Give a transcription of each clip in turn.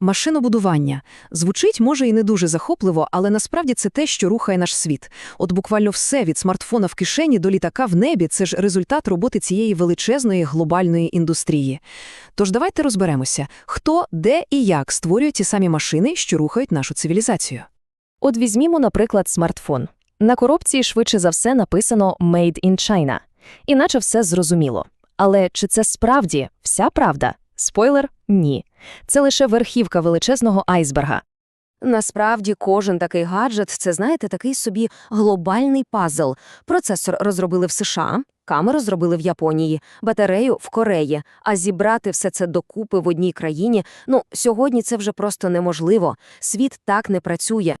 Машинобудування. Звучить, може, і не дуже захопливо, але насправді це те, що рухає наш світ. От буквально все від смартфона в кишені до літака в небі – це ж результат роботи цієї величезної глобальної індустрії. Тож давайте розберемося, хто, де і як створює ті самі машини, що рухають нашу цивілізацію. От візьмімо, наприклад, смартфон. На коробці швидше за все написано «Made in China». Іначе все зрозуміло. Але чи це справді вся правда? Спойлер – ні. Це лише верхівка величезного айсберга. Насправді, кожен такий гаджет це, знаєте, такий собі глобальний пазл. Процесор розробили в США, камеру зробили в Японії, батарею в Кореї. А зібрати все це докупи в одній країні, ну, сьогодні це вже просто неможливо. Світ так не працює.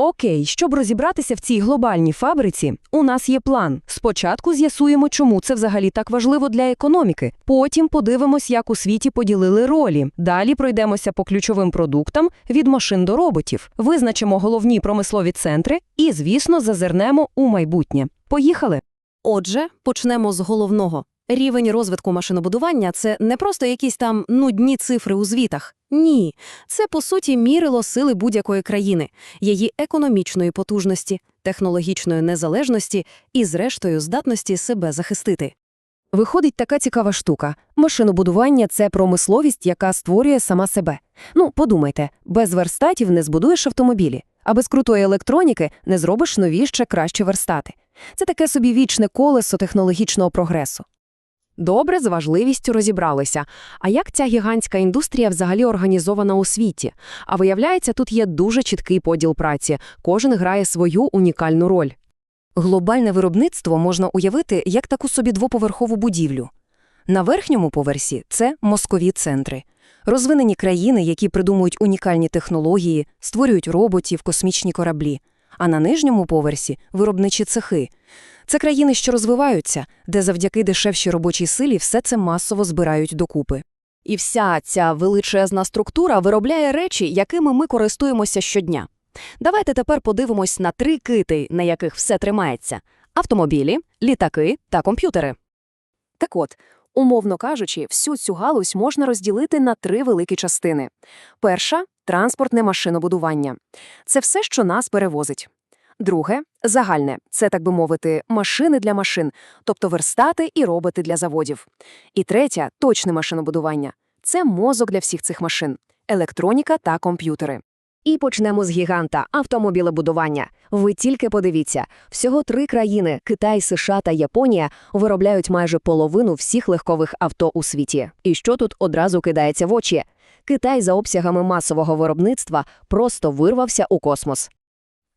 Окей, щоб розібратися в цій глобальній фабриці, у нас є план. Спочатку з'ясуємо, чому це взагалі так важливо для економіки. Потім подивимось, як у світі поділили ролі. Далі пройдемося по ключовим продуктам від машин до роботів, визначимо головні промислові центри і, звісно, зазирнемо у майбутнє. Поїхали! Отже, почнемо з головного. Рівень розвитку машинобудування – це не просто якісь там нудні цифри у звітах. Ні, це, по суті, мірило сили будь-якої країни, її економічної потужності, технологічної незалежності і, зрештою, здатності себе захистити. Виходить така цікава штука. Машинобудування – це промисловість, яка створює сама себе. Ну, подумайте, без верстатів не збудуєш автомобілі, а без крутої електроніки не зробиш нові ще кращі верстати. Це таке собі вічне колесо технологічного прогресу. Добре, з важливістю розібралися. А як ця гігантська індустрія взагалі організована у світі? А виявляється, тут є дуже чіткий поділ праці, кожен грає свою унікальну роль. Глобальне виробництво можна уявити як таку собі двоповерхову будівлю. На верхньому поверсі – це мозкові центри. Розвинені країни, які придумують унікальні технології, створюють роботів, космічні кораблі. А на нижньому поверсі – виробничі цехи. Це країни, що розвиваються, де завдяки дешевшій робочій силі все це масово збирають докупи. І вся ця величезна структура виробляє речі, якими ми користуємося щодня. Давайте тепер подивимось на три кити, на яких все тримається – автомобілі, літаки та комп'ютери. Так от, умовно кажучи, всю цю галузь можна розділити на три великі частини. Перша – транспортне машинобудування. Це все, що нас перевозить. Друге – загальне. Це, так би мовити, машини для машин, тобто верстати і роботи для заводів. І третє – точне машинобудування. Це мозок для всіх цих машин – електроніка та комп'ютери. І почнемо з гіганта – автомобілебудування. Ви тільки подивіться, всього три країни – Китай, США та Японія – виробляють майже половину всіх легкових авто у світі. І що тут одразу кидається в очі? Китай за обсягами масового виробництва просто вирвався у космос.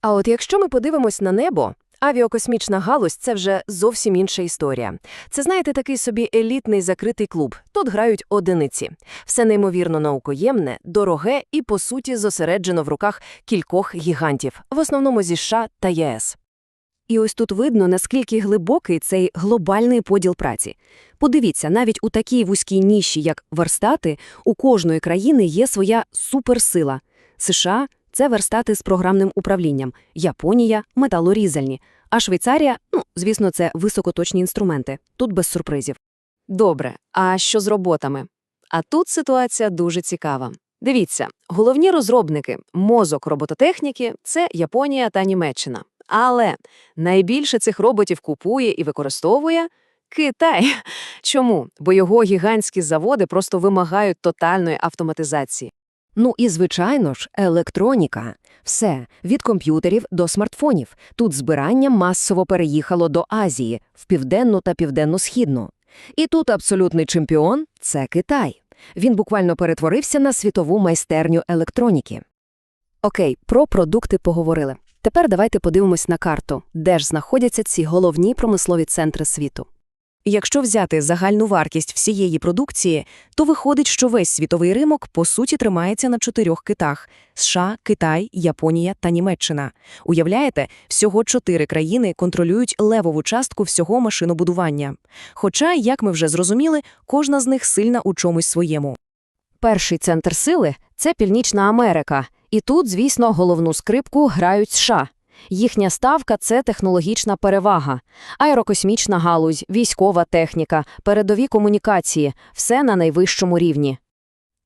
А от якщо ми подивимось на небо, авіакосмічна галузь це вже зовсім інша історія. Це, знаєте, такий собі елітний закритий клуб. Тут грають одиниці. Все неймовірно наукоємне, дороге і, по суті, зосереджено в руках кількох гігантів, в основному зі США та ЄС. І ось тут видно, наскільки глибокий цей глобальний поділ праці. Подивіться, навіть у такій вузькій ніші, як верстати, у кожної країни є своя суперсила. США – це верстати з програмним управлінням, Японія – металорізальні, а Швейцарія, ну, звісно, це високоточні інструменти, тут без сюрпризів. Добре, а що з роботами? А тут ситуація дуже цікава. Дивіться, головні розробники, мозок робототехніки – це Японія та Німеччина. Але найбільше цих роботів купує і використовує Китай. Чому? Бо його гігантські заводи просто вимагають тотальної автоматизації. Ну і, звичайно ж, електроніка. Все, від комп'ютерів до смартфонів. Тут збирання масово переїхало до Азії, в південну та південно-східну. І тут абсолютний чемпіон – це Китай. Він буквально перетворився на світову майстерню електроніки. Окей, про продукти поговорили. Тепер давайте подивимось на карту, де ж знаходяться ці головні промислові центри світу. Якщо взяти загальну вартість всієї продукції, то виходить, що весь світовий ринок по суті тримається на чотирьох китах – США, Китай, Японія та Німеччина. Уявляєте, всього чотири країни контролюють левову частку всього машинобудування. Хоча, як ми вже зрозуміли, кожна з них сильна у чомусь своєму. Перший центр сили – це Північна Америка. І тут, звісно, головну скрипку грають США. Їхня ставка це технологічна перевага, аерокосмічна галузь, військова техніка, передові комунікації все на найвищому рівні.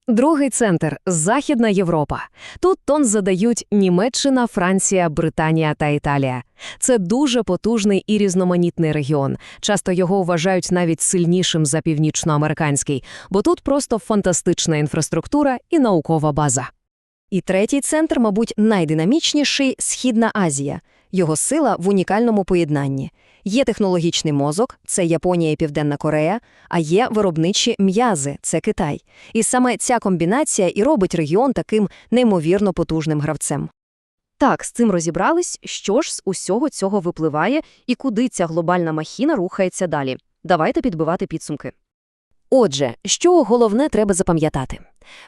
Другий центр Західна Європа. Тут тон задають Німеччина, Франція, Британія та Італія. Це дуже потужний і різноманітний регіон. Часто його вважають навіть сильнішим за північноамериканський, бо тут просто фантастична інфраструктура і наукова база. І третій центр, мабуть, найдинамічніший – Східна Азія. Його сила в унікальному поєднанні. Є технологічний мозок – це Японія і Південна Корея, а є виробничі м'язи – це Китай. І саме ця комбінація і робить регіон таким неймовірно потужним гравцем. Так, з цим розібрались, що ж з усього цього випливає і куди ця глобальна махіна рухається далі. Давайте підбивати підсумки. Отже, що головне треба запам'ятати?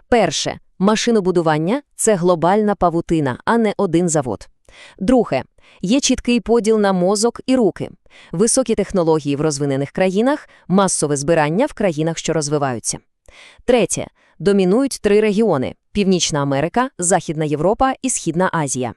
Перше, машинобудування – це глобальна павутина, а не один завод. Друге, є чіткий поділ на мозок і руки. Високі технології в розвинених країнах, масове збирання в країнах, що розвиваються. Третє, домінують три регіони – Північна Америка, Західна Європа і Східна Азія.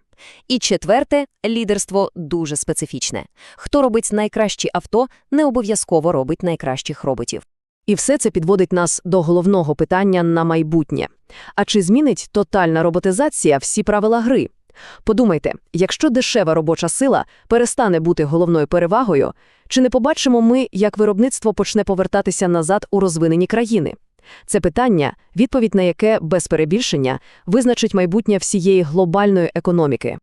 І четверте – лідерство дуже специфічне. Хто робить найкращі авто, не обов'язково робить найкращих роботів. І все це підводить нас до головного питання на майбутнє. А чи змінить тотальна роботизація всі правила гри? Подумайте, якщо дешева робоча сила перестане бути головною перевагою, чи не побачимо ми, як виробництво почне повертатися назад у розвинені країни? Це питання, відповідь на яке, без перебільшення, визначить майбутнє всієї глобальної економіки.